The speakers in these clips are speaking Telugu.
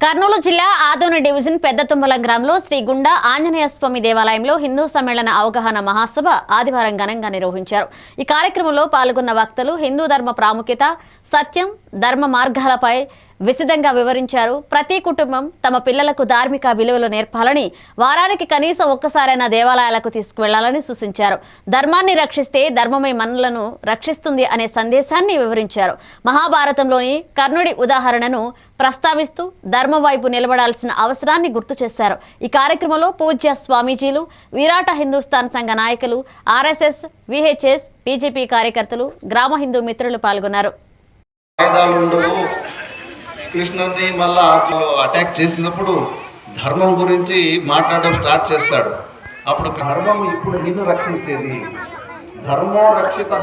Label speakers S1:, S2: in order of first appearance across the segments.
S1: కర్నూలు జిల్లా ఆదోని డివిజన్ పెద్ద తుమ్మల గ్రామంలో శ్రీ గుండా ఆంజనేయ స్వామి దేవాలయంలో హిందూ సమ్మేళన అవగాహన మహాసభ ఆదివారం ఘనంగా నిర్వహించారు. ఈ కార్యక్రమంలో పాల్గొన్న వక్తలు హిందూ ధర్మ ప్రాముఖ్యత సత్యం ధర్మ మార్గాలపై విశదంగా వివరించారు. ప్రతి కుటుంబం తమ పిల్లలకు ధార్మిక విలువలు నేర్పాలని వారానికి కనీసం ఒక్కసారైనా దేవాలయాలకు తీసుకువెళ్ళాలని సూచించారు. ధర్మాన్ని రక్షిస్తే ధర్మమే మనలను రక్షిస్తుంది అనే సందేశాన్ని వివరించారు. మహాభారతంలోని కర్ణుడి ఉదాహరణను ప్రస్తావిస్తూ ధర్మ వైపు నిలబడాల్సిన అవసరాన్ని గుర్తు చేశారు. ఈ కార్యక్రమంలో పూజ్య స్వామీజీలు విరాట హిందూస్థాన్ సంఘ నాయకులు ఆర్ఎస్ఎస్ విహెచ్ఎస్ బీజేపీ కార్యకర్తలు గ్రామ హిందూ మిత్రులు పాల్గొన్నారు.
S2: కృష్ణుని మళ్ళా అటాక్ చేసినప్పుడు ధర్మం గురించి మాట్లాడడం స్టార్ట్ చేస్తాడు. అప్పుడు ధర్మం ఇప్పుడు నిన్ను రక్షించేది. ధర్మో రక్షిత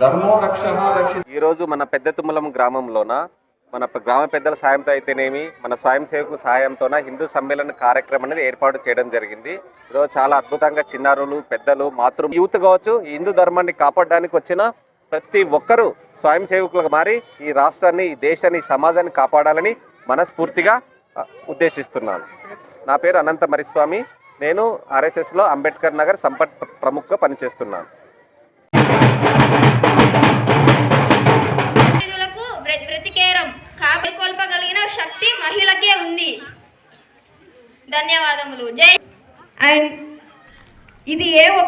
S2: ధర్మో రక్షణ రక్షిత
S3: ఈరోజు మన పెద్ద తుమ్మలం గ్రామంలోన మన గ్రామ పెద్దల సాయంతో అయితేనేమి మన స్వయం సేవకుల సహాయంతోన హిందూ సమ్మేళన కార్యక్రమం అనేది ఏర్పాటు చేయడం జరిగింది. ఈరోజు చాలా అద్భుతంగా చిన్నారులు పెద్దలు మాతృ యూత్ కావచ్చు హిందూ ధర్మాన్ని కాపాడడానికి వచ్చిన ప్రతి ఒక్కరూ స్వయం సేవకులుగా మారి ఈ రాష్ట్రాన్ని ఈ దేశాన్ని ఈ సమాజాన్ని కాపాడాలని మనస్ఫూర్తిగా ఉద్దేశిస్తున్నాను. నా పేరు అనంత మరిస్వామి. నేను ఆర్ఎస్ఎస్లో అంబేద్కర్ నగర్ సంపత్ ప్రముఖగా పనిచేస్తున్నాను.
S4: శక్తి మహిళకే ఉంది. ధన్యవాదములు. జై అండ్ ఇది ఏ